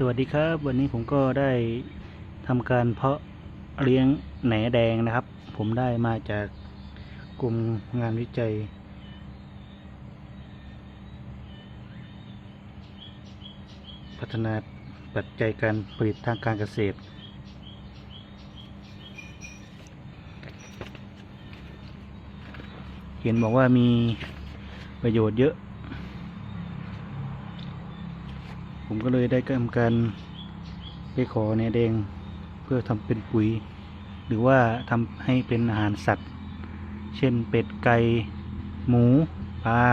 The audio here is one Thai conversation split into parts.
สวัสดีครับ วันนี้ผมก็ได้ทำการเพราะเลี้ยงแหนแดงนะครับ ผมได้มาจากกลุ่มงานวิจัย พัฒนาปัจจัยการผลิตทางการเกษตร เห็นบอกว่ามีประโยชน์เยอะ ผมก็เลยได้ทำการไปขอแหนแดงเพื่อทำเป็นปุ๋ย หรือว่าทำให้เป็นอาหารสัตว์ เช่นเป็ดไก่หมูปลา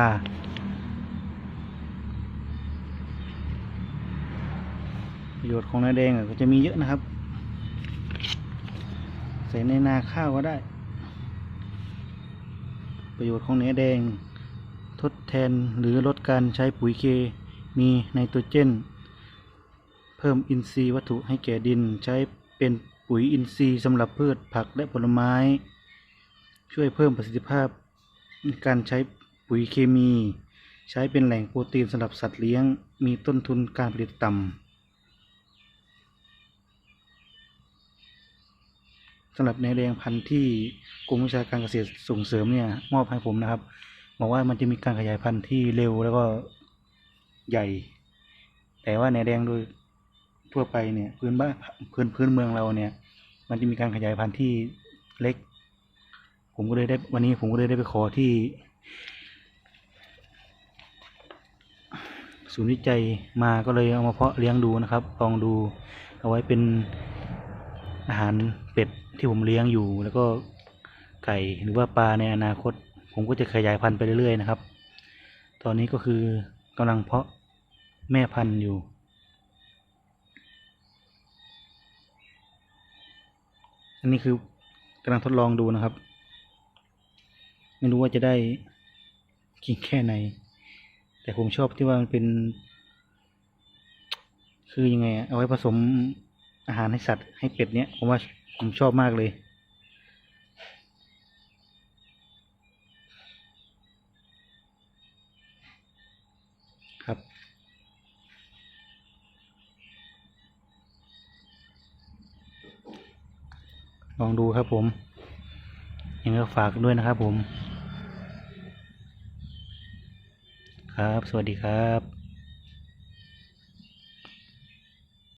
ประโยชน์ของแหนแดงก็จะมีเยอะนะครับ ใส่ในนาข้าวก็ได้ ประโยชน์ของแหนแดงทดแทนหรือลดการใช้ปุ๋ยเคมีไนโตรเจน พิ่มอินทรีย์วัตถุให้แก่ดิน ใช้เป็นปุ๋ยอินทรีย์สำหรับพืชผักและผลไม้ ช่วยเพิ่มประสิทธิภาพในการใช้ปุ๋ยเคมี ใช้เป็นแหล่งโปรตีนสำหรับสัตว์เลี้ยง มีต้นทุนการผลิตต่ำสำหรับในแดงพันธุ์ที่กรมวิชาการเกษตรส่งเสริมเนี่ยมอบให้ผมนะครับบอกว่ามันจะมีการขยายพันธุ์ที่เร็วแล้วก็ใหญ่ แต่ว่าในแดงโดย ทั่วไปเนี่ยพื้นบ้านพื้นพื้นเมืองเราเนี่ย มันจะมีการขยายพันธุ์ที่เล็ก ผมก็เลยได้วันนี้ผมก็เลยได้ไปขอที่ ศูนย์วิจัยมาก็เลยเอามาเพาะเลี้ยงดูนะครับลองดูเอาไว้เป็นอาหารเป็ดที่ผมเลี้ยงอยู่ แล้วก็ไก่หรือว่าปลาในอนาคต ผมก็จะขยายพันธุ์ไปเรื่อยๆนะครับ ตอนนี้ก็คือกำลังเพาะแม่พันธุ์อยู่ อันนี้คือกำลังทดลองดูนะครับ ไม่รู้ว่าจะได้กินแค่ไหน แต่ผมชอบที่ว่ามันเป็น คือยังไงเอาไว้ผสมอาหารให้สัตว์ให้เป็ดเนี้ยผมว่าผมชอบมากเลย ลองดูครับผมยังก็ฝากด้วยนะครับผม ครับ สวัสดีครับ